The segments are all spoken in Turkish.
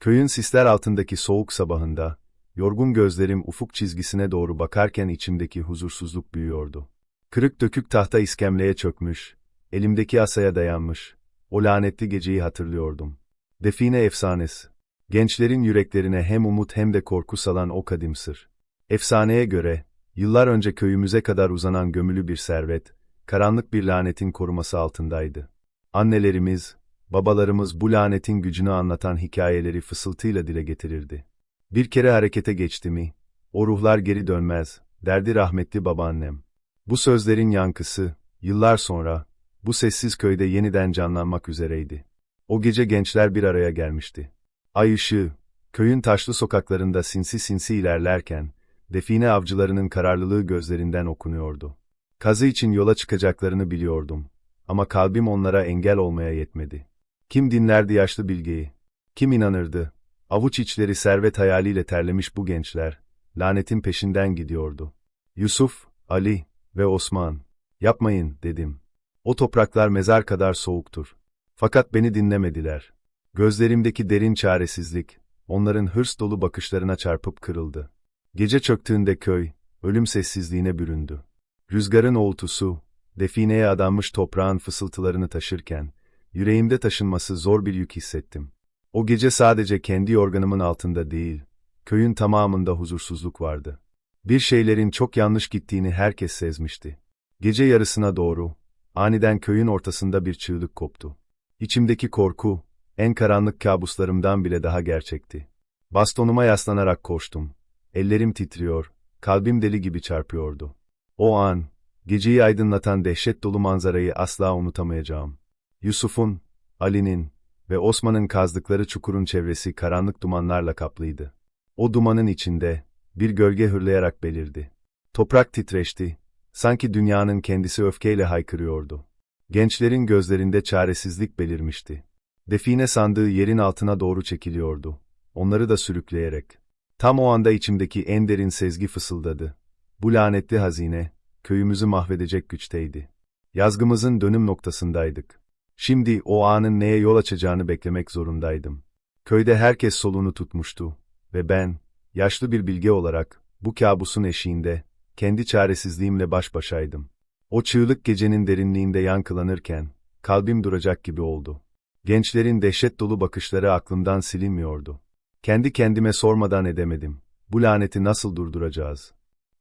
Köyün sisler altındaki soğuk sabahında, yorgun gözlerim ufuk çizgisine doğru bakarken içimdeki huzursuzluk büyüyordu. Kırık dökük tahta iskemleye çökmüş, elimdeki asaya dayanmış, o lanetli geceyi hatırlıyordum. Define efsanesi. Gençlerin yüreklerine hem umut hem de korku salan o kadim sır. Efsaneye göre, yıllar önce köyümüze kadar uzanan gömülü bir servet, karanlık bir lanetin koruması altındaydı. Annelerimiz, babalarımız bu lanetin gücünü anlatan hikayeleri fısıltıyla dile getirirdi. Bir kere harekete geçti mi, o ruhlar geri dönmez, derdi rahmetli babaannem. Bu sözlerin yankısı, yıllar sonra, bu sessiz köyde yeniden canlanmak üzereydi. O gece gençler bir araya gelmişti. Ay ışığı, köyün taşlı sokaklarında sinsi sinsi ilerlerken, define avcılarının kararlılığı gözlerinden okunuyordu. Kazı için yola çıkacaklarını biliyordum. Ama kalbim onlara engel olmaya yetmedi. Kim dinlerdi yaşlı bilgeyi? Kim inanırdı? Avuç içleri servet hayaliyle terlemiş bu gençler, lanetin peşinden gidiyordu. Yusuf, Ali ve Osman, yapmayın dedim. O topraklar mezar kadar soğuktur. Fakat beni dinlemediler. Gözlerimdeki derin çaresizlik, onların hırs dolu bakışlarına çarpıp kırıldı. Gece çöktüğünde köy, ölüm sessizliğine büründü. Rüzgarın oğultusu, defineye adanmış toprağın fısıltılarını taşırken, yüreğimde taşınması zor bir yük hissettim. O gece sadece kendi yorganımın altında değil, köyün tamamında huzursuzluk vardı. Bir şeylerin çok yanlış gittiğini herkes sezmişti. Gece yarısına doğru, aniden köyün ortasında bir çığlık koptu. İçimdeki korku, en karanlık kabuslarımdan bile daha gerçekti. Bastonuma yaslanarak koştum. Ellerim titriyor, kalbim deli gibi çarpıyordu. O an, geceyi aydınlatan dehşet dolu manzarayı asla unutamayacağım. Yusuf'un, Ali'nin ve Osman'ın kazdıkları çukurun çevresi karanlık dumanlarla kaplıydı. O dumanın içinde, bir gölge hırlayarak belirdi. Toprak titreşti, sanki dünyanın kendisi öfkeyle haykırıyordu. Gençlerin gözlerinde çaresizlik belirmişti. Define sandığı yerin altına doğru çekiliyordu. Onları da sürükleyerek. Tam o anda içimdeki en derin sezgi fısıldadı. Bu lanetli hazine, köyümüzü mahvedecek güçteydi. Yazgımızın dönüm noktasındaydık. Şimdi o anın neye yol açacağını beklemek zorundaydım. Köyde herkes solunu tutmuştu ve ben, yaşlı bir bilge olarak, bu kabusun eşiğinde, kendi çaresizliğimle baş başaydım. O çığlık gecenin derinliğinde yankılanırken, kalbim duracak gibi oldu. Gençlerin dehşet dolu bakışları aklımdan silinmiyordu. Kendi kendime sormadan edemedim. Bu laneti nasıl durduracağız?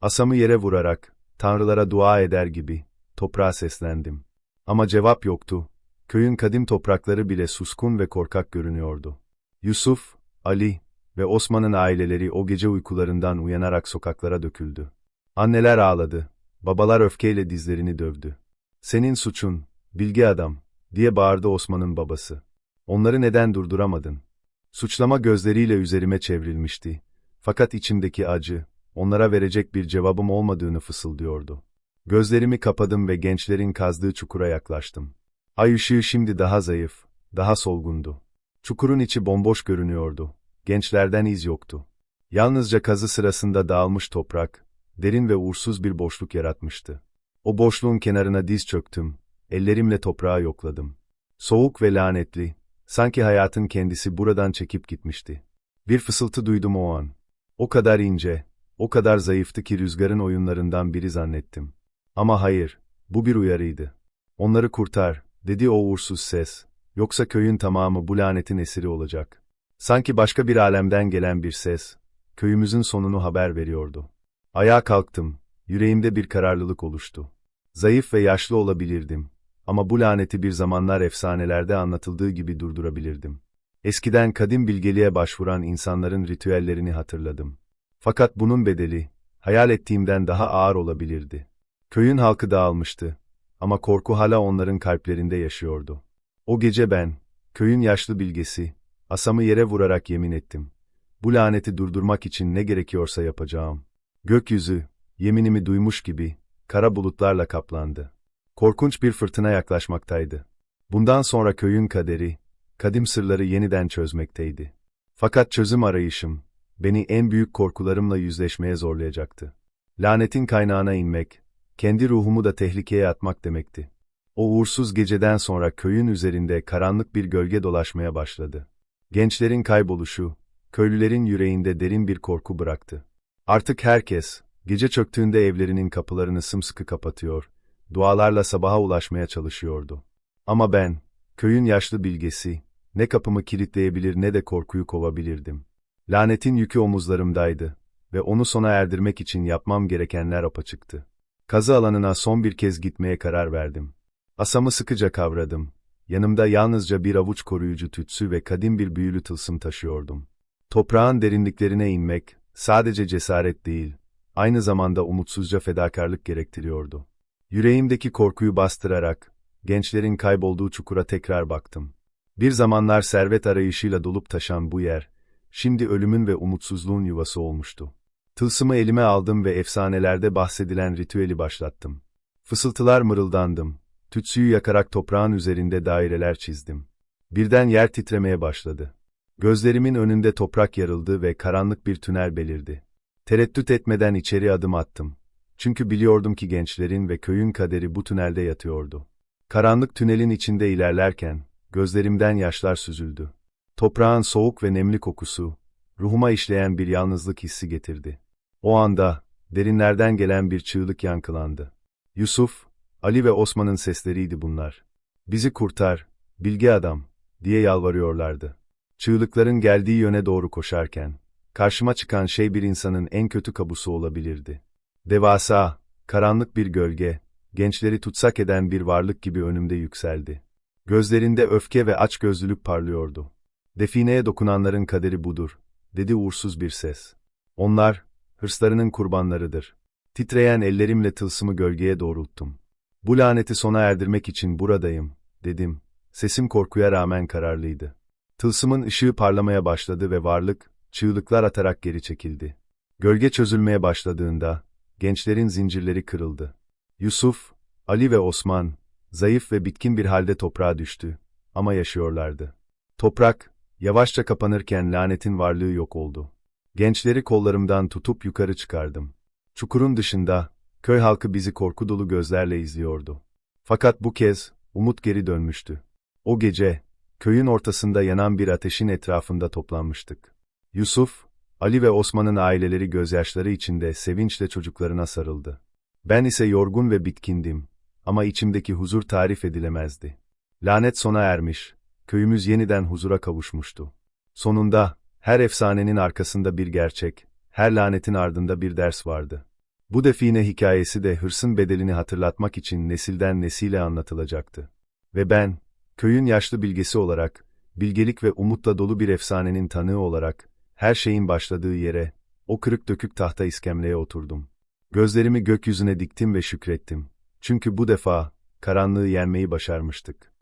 Asamı yere vurarak, tanrılara dua eder gibi, toprağa seslendim. Ama cevap yoktu. Köyün kadim toprakları bile suskun ve korkak görünüyordu. Yusuf, Ali ve Osman'ın aileleri o gece uykularından uyanarak sokaklara döküldü. Anneler ağladı, babalar öfkeyle dizlerini dövdü. Senin suçun, bilgi adam, diye bağırdı Osman'ın babası. Onları neden durduramadın? Suçlama gözleriyle üzerime çevrilmişti. Fakat içimdeki acı, onlara verecek bir cevabım olmadığını fısıldıyordu. Gözlerimi kapadım ve gençlerin kazdığı çukura yaklaştım. Ay ışığı şimdi daha zayıf, daha solgundu. Çukurun içi bomboş görünüyordu. Gençlerden iz yoktu. Yalnızca kazı sırasında dağılmış toprak, derin ve uğursuz bir boşluk yaratmıştı. O boşluğun kenarına diz çöktüm, ellerimle toprağı yokladım. Soğuk ve lanetli, sanki hayatın kendisi buradan çekip gitmişti. Bir fısıltı duydum o an. O kadar ince, o kadar zayıftı ki rüzgarın oyunlarından biri zannettim. Ama hayır, bu bir uyarıydı. Onları kurtar, dedi o uğursuz ses. Yoksa köyün tamamı bu lanetin esiri olacak. Sanki başka bir alemden gelen bir ses, köyümüzün sonunu haber veriyordu. Ayağa kalktım, yüreğimde bir kararlılık oluştu. Zayıf ve yaşlı olabilirdim. Ama bu laneti bir zamanlar efsanelerde anlatıldığı gibi durdurabilirdim. Eskiden kadim bilgeliğe başvuran insanların ritüellerini hatırladım. Fakat bunun bedeli, hayal ettiğimden daha ağır olabilirdi. Köyün halkı dağılmıştı. Ama korku hala onların kalplerinde yaşıyordu. O gece ben, köyün yaşlı bilgesi, asamı yere vurarak yemin ettim. Bu laneti durdurmak için ne gerekiyorsa yapacağım. Gökyüzü, yeminimi duymuş gibi, kara bulutlarla kaplandı. Korkunç bir fırtına yaklaşmaktaydı. Bundan sonra köyün kaderi, kadim sırları yeniden çözmekteydi. Fakat çözüm arayışım, beni en büyük korkularımla yüzleşmeye zorlayacaktı. Lanetin kaynağına inmek, kendi ruhumu da tehlikeye atmak demekti. O uğursuz geceden sonra köyün üzerinde karanlık bir gölge dolaşmaya başladı. Gençlerin kayboluşu, köylülerin yüreğinde derin bir korku bıraktı. Artık herkes, gece çöktüğünde evlerinin kapılarını sımsıkı kapatıyor, dualarla sabaha ulaşmaya çalışıyordu. Ama ben, köyün yaşlı bilgesi, ne kapımı kilitleyebilir ne de korkuyu kovabilirdim. Lanetin yükü omuzlarımdaydı ve onu sona erdirmek için yapmam gerekenler apaçıktı. Kazı alanına son bir kez gitmeye karar verdim. Asamı sıkıca kavradım. Yanımda yalnızca bir avuç koruyucu tütsü ve kadim bir büyülü tılsım taşıyordum. Toprağın derinliklerine inmek, sadece cesaret değil, aynı zamanda umutsuzca fedakarlık gerektiriyordu. Yüreğimdeki korkuyu bastırarak, gençlerin kaybolduğu çukura tekrar baktım. Bir zamanlar servet arayışıyla dolup taşan bu yer, şimdi ölümün ve umutsuzluğun yuvası olmuştu. Tılsımı elime aldım ve efsanelerde bahsedilen ritüeli başlattım. Fısıltılar mırıldandım. Tütsüyü yakarak toprağın üzerinde daireler çizdim. Birden yer titremeye başladı. Gözlerimin önünde toprak yarıldı ve karanlık bir tünel belirdi. Tereddüt etmeden içeri adım attım. Çünkü biliyordum ki gençlerin ve köyün kaderi bu tünelde yatıyordu. Karanlık tünelin içinde ilerlerken, gözlerimden yaşlar süzüldü. Toprağın soğuk ve nemli kokusu, ruhuma işleyen bir yalnızlık hissi getirdi. O anda, derinlerden gelen bir çığlık yankılandı. Yusuf, Ali ve Osman'ın sesleriydi bunlar. Bizi kurtar, bilge adam, diye yalvarıyorlardı. Çığlıkların geldiği yöne doğru koşarken, karşıma çıkan şey bir insanın en kötü kabusu olabilirdi. Devasa, karanlık bir gölge, gençleri tutsak eden bir varlık gibi önümde yükseldi. Gözlerinde öfke ve açgözlülük parlıyordu. Defineye dokunanların kaderi budur, dedi uğursuz bir ses. Onlar, hırslarının kurbanlarıdır. Titreyen ellerimle tılsımı gölgeye doğrulttum. Bu laneti sona erdirmek için buradayım, dedim. Sesim korkuya rağmen kararlıydı. Tılsımın ışığı parlamaya başladı ve varlık, çığlıklar atarak geri çekildi. Gölge çözülmeye başladığında, gençlerin zincirleri kırıldı. Yusuf, Ali ve Osman, zayıf ve bitkin bir halde toprağa düştü. Ama yaşıyorlardı. Toprak, yavaşça kapanırken lanetin varlığı yok oldu. Gençleri kollarımdan tutup yukarı çıkardım. Çukurun dışında, köy halkı bizi korku dolu gözlerle izliyordu. Fakat bu kez, umut geri dönmüştü. O gece, köyün ortasında yanan bir ateşin etrafında toplanmıştık. Yusuf, Ali ve Osman'ın aileleri gözyaşları içinde sevinçle çocuklarına sarıldı. Ben ise yorgun ve bitkindim ama içimdeki huzur tarif edilemezdi. Lanet sona ermiş, köyümüz yeniden huzura kavuşmuştu. Sonunda, her efsanenin arkasında bir gerçek, her lanetin ardında bir ders vardı. Bu define hikayesi de hırsın bedelini hatırlatmak için nesilden nesile anlatılacaktı. Ve ben, köyün yaşlı bilgesi olarak, bilgelik ve umutla dolu bir efsanenin tanığı olarak, her şeyin başladığı yere, o kırık dökük tahta iskemleye oturdum. Gözlerimi gökyüzüne diktim ve şükrettim. Çünkü bu defa, karanlığı yenmeyi başarmıştık.